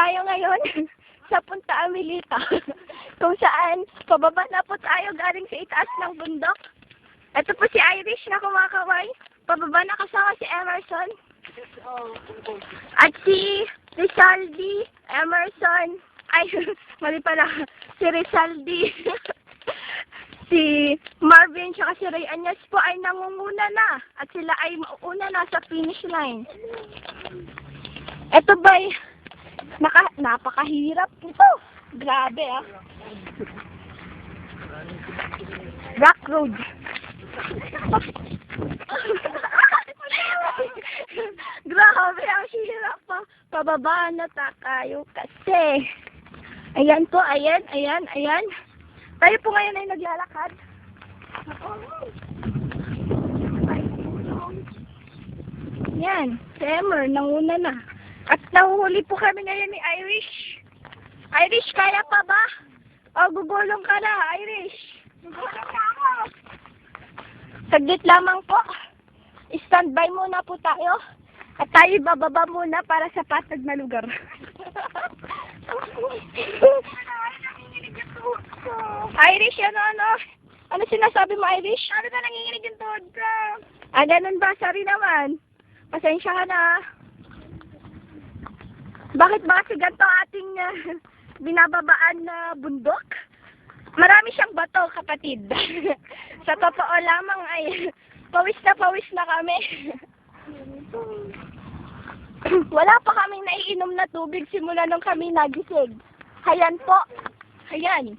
tayo ngayon sa Punta Amelita. Kung saan, pababa na po tayo galing sa itaas ng bundok. Ito po si Irish na kumakaway. Pababa na kasama si Emerson. At si Rizaldi Emerson. Ay, mali pala. Si Rizaldi. si Marvin tsaka si Ray Anyas po ay nangunguna na. At sila ay mauuna na sa finish line. Ito ba'y naka, napakahirap nito. Grabe ah. Rock road. Grabe, ang hirap pa. Pababa na tayo kasi. Ayan po, ayan, ayan, ayan. Tayo po ngayon ay naglalakad. Yan, si Emer, nanguna na. At nahuhuli po kami ngayon ni Irish. Irish, kaya pa ba? O, gugulong ka na, Irish. Gugulong na ako. Saglit lamang po. Standby muna po tayo. At tayo bababa muna para sa patag na lugar. Irish, ano, ano? Ano sinasabi mo, Irish? Ano na nanginginig yung tuhod ko? Ah, ganun ba? Sorry naman. Pasensya ka na. Bakit ba kasi ganito ating ah, binababaan na bundok? Marami siyang bato, kapatid. Sa totoo lamang ay pawis na pawis na kami. Wala pa kaming naiinom na tubig simula nung kami nagising. Hayan po. Hayan.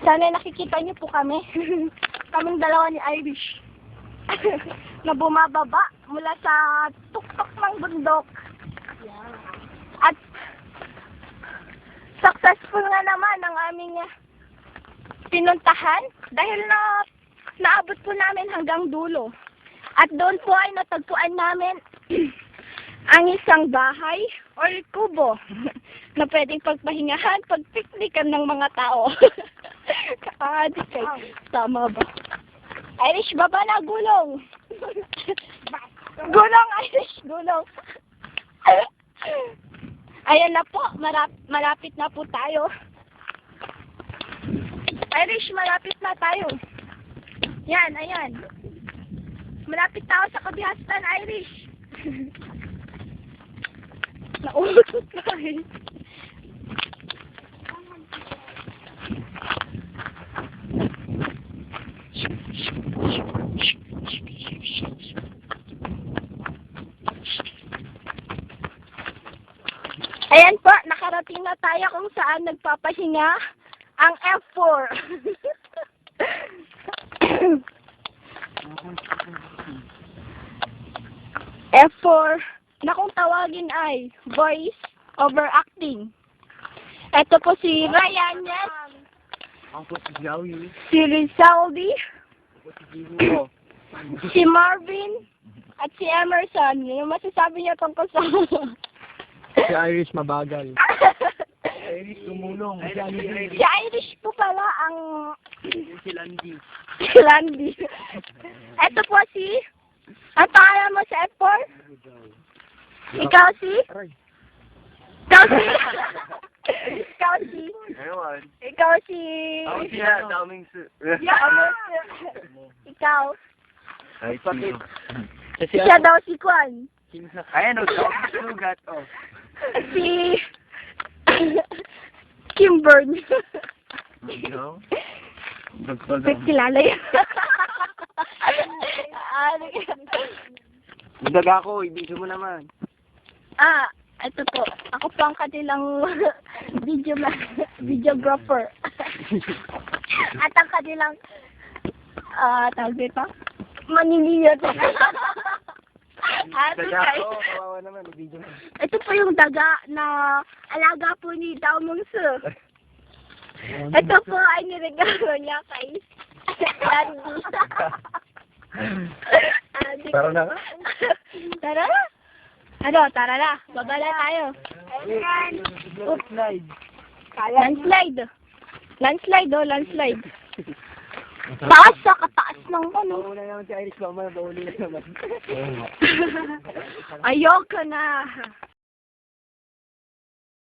Sana nakikita niyo po kami. Kaming dalawa ni Irish. na bumababa mula sa tuktok ng bundok. At successful nga naman ang aming ah, pinuntahan dahil na naabot po namin hanggang dulo. At doon po ay natagpuan namin ang isang bahay or kubo na pwedeng pagpahingahan, pagpiknikan ng mga tao. Kakaadik kay. Tama ba? Irish, baba na, gulong. gulong, Irish, gulong. Ayan na po, marap, malapit na po tayo. Irish, malapit na tayo. Yan, ayan. Malapit tayo sa kabihastan, Irish. Nauutot na Ayan po, nakarating na tayo kung saan nagpapahinga ang F4. F4 na kung tawagin ay voice over acting. Ito po si Ryan yes, Ako po si Joey. si Rizaldi, si Marvin, at si Emerson. Yung masasabi niya tungkol sa... Si Irish mabagal. Irish tumulong. Si si Irish po pala ang Si Landy. Landy. Ito po si... Ang pangalan mo sa F4? Ikaw si? Ikaw si? Ikaw si? Ewan. Ikaw si... Ako siya, daming su. Yeah. Ikaw. Ay, pati. Siya daw si Kwan. Ayan o, daming sugat. Oh. Si... Kimburn. Ano? May kilala yun. Yan? Daga ako, ibigay mo naman. ah, ito po. Ako po ang kanilang video videographer. At ang kanilang ah, tawag dito? Maniniyot. Daga ako, kawawa naman, mo. ito po yung daga na alaga po ni Dao Mungsu. Ito po ay niregalo niya kay Randy. Tara na. Tara na. Ano, tara na. Baba na tayo. Oops, slide. Landslide. Landslide, oh, landslide. Taas sa kataas ng ano. Bauli na naman si Irish, mamaya bauli na naman. Ayoko na.